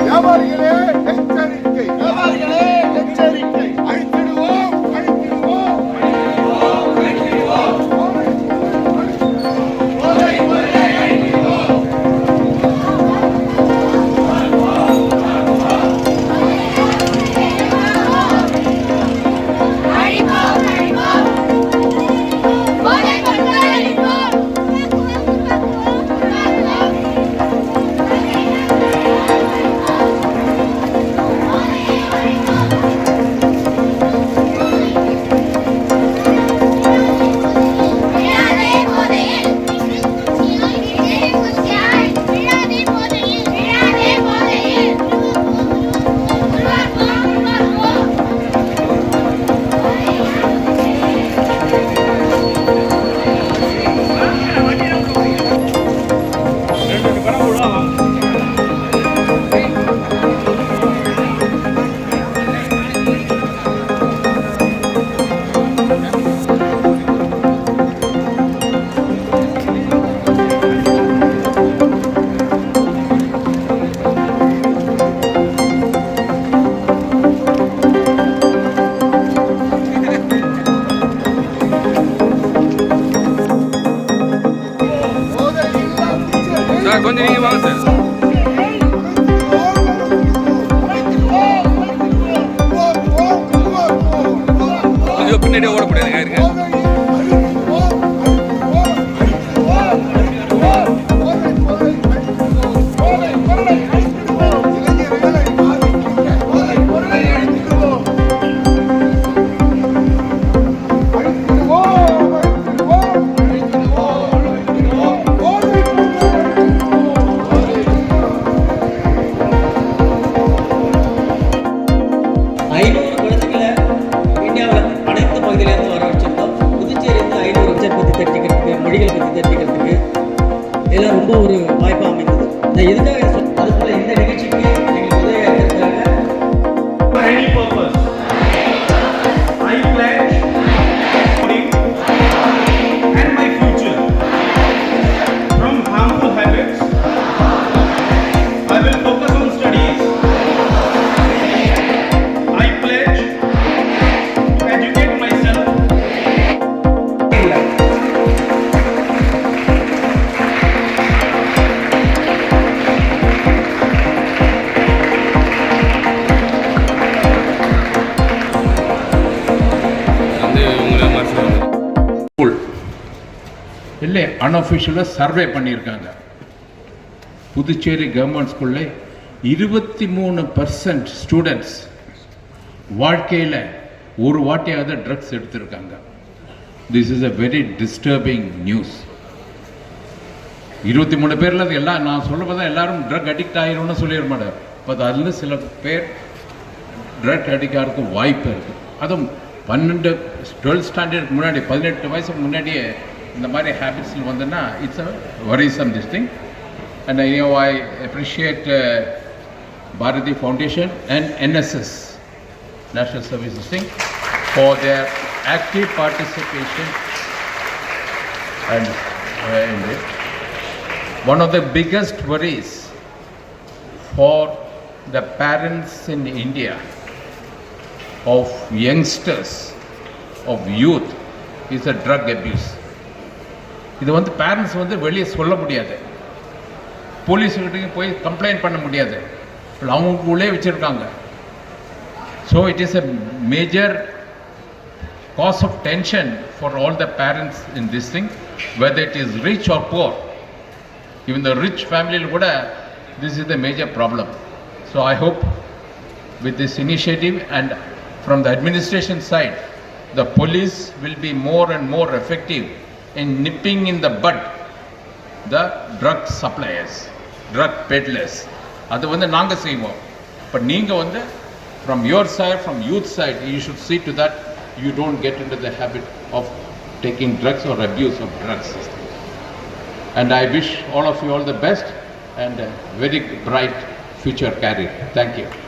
வியாபாரிகளே எச்சரிக்கை. வியாபாரிகளே உருவாக்குவோம். ஓட முடியாதுங்க இருங்க இல்லை அன்அஃபிஷியலாக சர்வே பண்ணியிருக்காங்க. புதுச்சேரி கவர்மெண்ட் ஸ்கூலில் இருபத்தி மூணு பர்சன்ட் ஸ்டூடெண்ட்ஸ் வாழ்க்கையில் ஒரு வாட்டியாவது ட்ரக்ஸ் எடுத்திருக்காங்க. This is a very disturbing news இருபத்தி மூணு பேரில் அது எல்லாம் நான் சொல்ல பார்த்தா எல்லாரும் ட்ரக் அடிக்ட் ஆகிரும்னு சொல்லிட மாட்டார். பட் அதில் சில பேர் ட்ரக் அடிக்ட் ஆகிறதுக்கு வாய்ப்பு இருக்குது அதுவும் பன்னெண்டு டுவெல்த் ஸ்டாண்டர்டுக்கு முன்னாடி பதினெட்டு வயசுக்கு முன்னாடியே இந்த மாதிரி ஹேபிட்ஸில் வந்ததுன்னா it's a worrisome this thing and I I appreciate Bharathi foundation and NSS national services thing for their active participation and uh, in it. One of the biggest worries for the parents in India of youngsters, of youth, is the drug abuse. இது வந்து parents வந்து வெளியே சொல்ல முடியாது போலீஸ்கிட்டையும் போய் complaint பண்ண முடியாது அவங்களுக்குள்ளே வச்சுருக்காங்க so it is a major cause of tension for all the parents in this thing, whether it is rich or poor. Even the rich family, kuda, this is the major problem. So I hope with this initiative and from the administration side, the police will be more and more effective in nipping in the bud the drug suppliers, drug peddlers. அது வந்து நாங்கள் செய்வோம் but நீங்கள் வந்து from your side, from youth side, you should see to that you don't get into the habit of taking drugs or abuse of drugs. And I wish all of you all the best and a very bright future career. Thank you.